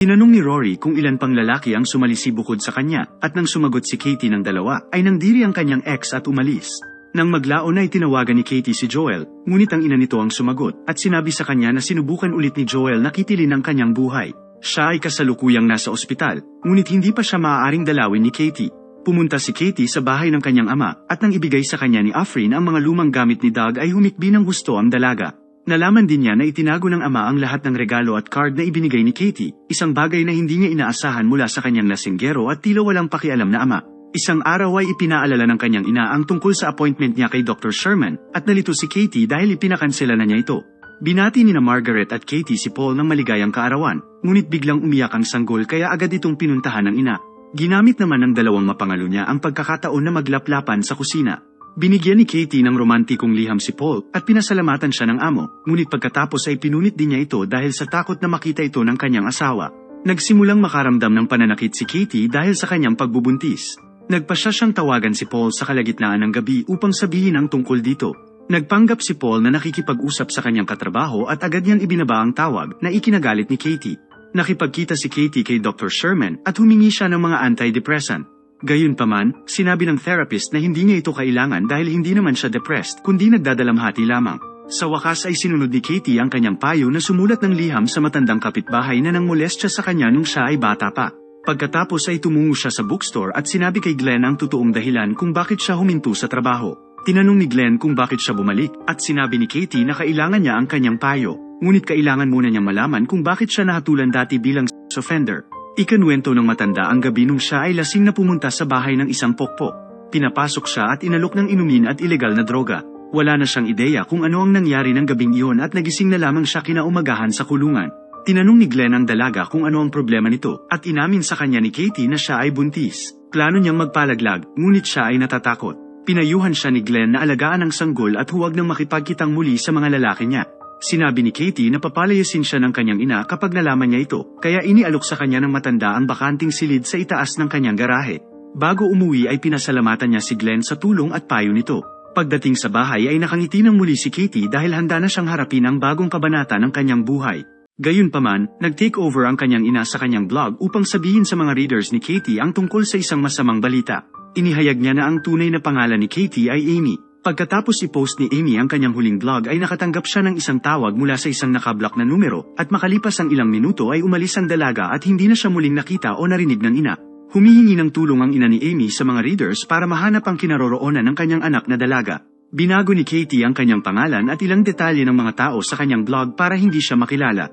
Tinanong ni Rory kung ilan pang lalaki ang sumalisi bukod sa kanya, at nang sumagot si Katie ng dalawa, ay nangdiri ang kanyang ex at umalis. Nang maglaon ay tinawagan ni Katie si Joel, ngunit ang ina nito ang sumagot, at sinabi sa kanya na sinubukan ulit ni Joel na kitilin ang kanyang buhay. Siya ay kasalukuyang nasa ospital, ngunit hindi pa siya maaaring dalawin ni Katie. Pumunta si Katie sa bahay ng kanyang ama, at nang ibigay sa kanya ni Afrin ang mga lumang gamit ni Doug ay humikbi ng gusto ang dalaga. Nalaman din niya na itinago ng ama ang lahat ng regalo at card na ibinigay ni Katie, isang bagay na hindi niya inaasahan mula sa kanyang lasinggero at tila walang pakialam na ama. Isang araw ay ipinaalala ng kanyang ina ang tungkol sa appointment niya kay Dr. Sherman at nalito si Katie dahil ipinakansela na niya ito. Binati ni na Margaret at Katie si Paul ng maligayang kaarawan, ngunit biglang umiyak ang sanggol kaya agad itong pinuntahan ng ina. Ginamit naman ng dalawang mapangalo niya ang pagkakataon na maglaplapan sa kusina. Binigyan ni Katie ng romantikong liham si Paul at pinasalamatan siya ng amo, ngunit pagkatapos ay pinunit din niya ito dahil sa takot na makita ito ng kanyang asawa. Nagsimulang makaramdam ng pananakit si Katie dahil sa kanyang pagbubuntis. Nagpasya siyang tawagan si Paul sa kalagitnaan ng gabi upang sabihin ang tungkol dito. Nagpanggap si Paul na nakikipag-usap sa kanyang katrabaho at agad niyang ibinaba ang tawag na ikinagalit ni Katie. Nakipagkita si Katie kay Dr. Sherman at humingi siya ng mga antidepressant. Gayunpaman, sinabi ng therapist na hindi niya ito kailangan dahil hindi naman siya depressed kundi nagdadalamhati lamang. Sa wakas ay sinunod ni Katie ang kanyang payo na sumulat ng liham sa matandang kapitbahay na nang molestya sa kanya nung siya ay bata pa. Pagkatapos ay tumungo siya sa bookstore at sinabi kay Glenn ang totoong dahilan kung bakit siya huminto sa trabaho. Tinanong ni Glenn kung bakit siya bumalik at sinabi ni Katie na kailangan niya ang kanyang payo. Ngunit kailangan muna niyang malaman kung bakit siya nahatulan dati bilang offender. Ikanwento ng matanda ang gabi nung siya ay lasing na pumunta sa bahay ng isang pokpok. Pinapasok siya at inalok ng inumin at ilegal na droga. Wala na siyang ideya kung ano ang nangyari ng gabing iyon at nagising na lamang siya kinaumagahan sa kulungan. Tinanong ni Glenn ang dalaga kung ano ang problema nito at inamin sa kanya ni Katie na siya ay buntis. Plano niyang magpalaglag, ngunit siya ay natatakot. Pinayuhan siya ni Glenn na alagaan ang sanggol at huwag nang makipagkitang muli sa mga lalaki niya. Sinabi ni Katie na papalayasin siya ng kanyang ina kapag nalaman niya ito, kaya inialok sa kanya ng matanda ang bakanting silid sa itaas ng kanyang garahe. Bago umuwi ay pinasalamatan niya si Glenn sa tulong at payo nito. Pagdating sa bahay ay nakangiti ng muli si Katie dahil handa na siyang harapin ang bagong kabanata ng kanyang buhay. Gayunpaman, nag-take over ang kanyang ina sa kanyang blog upang sabihin sa mga readers ni Katie ang tungkol sa isang masamang balita. Inihayag niya na ang tunay na pangalan ni Katie ay Amy. Pagkatapos i-post ni Amy ang kanyang huling vlog ay nakatanggap siya ng isang tawag mula sa isang nakablock na numero at makalipas ang ilang minuto ay umalis ang dalaga at hindi na siya muling nakita o narinig ng ina. Humihingi ng tulong ang ina ni Amy sa mga readers para mahanap ang kinaroroonan ng kanyang anak na dalaga. Binago ni Katie ang kanyang pangalan at ilang detalye ng mga tao sa kanyang blog para hindi siya makilala.